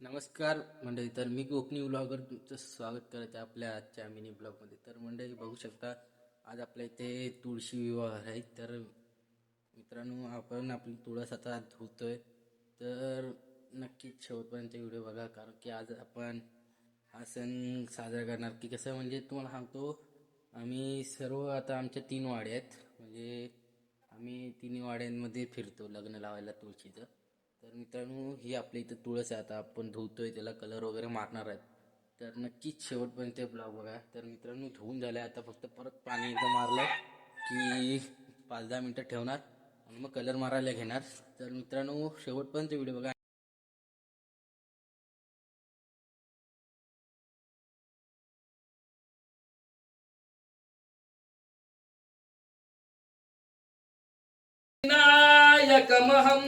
नमस्कार मंडळी तर मी कोकणी ब्लॉगर तुमचं स्वागत करत आहे आपल्या आजच्या मिनी ब्लॉगमध्ये. तर मंडळी बघू शकता आज आपल्या इथे तुळशी विवाह आहे. तर मित्रांनो आपण आपली तुळस आता धुतोय. तर नक्कीच शेवटपर्यंत व्हिडिओ बघा कारण की आज आपण हा सण साजरा करणार. की कसं म्हणजे तुम्हाला सांगतो आम्ही सर्व आता आमच्या तीन वाड्या आहेत. म्हणजे आम्ही तिन्ही वाड्यांमध्ये फिरतो लग्न लावायला तुळशीचं. तर मित्रांनो ही आपल्या इथं तुळस आहे. आता आपण धुतोय त्याला कलर वगैरे मारणार आहेत. तर नक्कीच शेवटपर्यंत ब्लॉग बघा. तर मित्रांनो धुवून झालं आता फक्त परत पाणी एकदा मारलं की पाच दहा मिनटं ठेवणार आणि मग कलर मारायला घेणार. तर मित्रांनो शेवटपर्यंत व्हिडिओ बघा. नायकमहं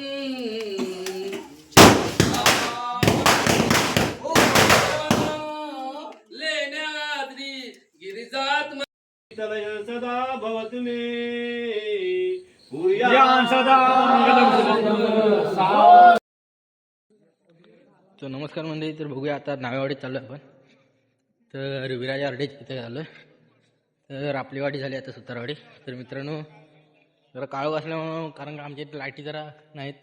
तलय सदा भवतु मे। तर नमस्कार मंडळी तर बघूया आता नावेवाडीत चाललो आहे आपण. तर विराज आरडेच तिथे आलो तर आपली वाडी झाली आता सुतारवाडी. तर मित्रांनो जरा काळू असल्यामुळं कारण का आमच्या इथे लाईटी जरा नाहीत.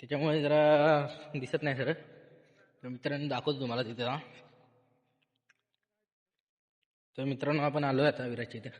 त्याच्यामुळे जरा दिसत नाही सर तर मित्रांनो दाखवतो तुम्हाला तिथे. तर मित्रांनो आपण आलो आहे आता विराजच्या इथे.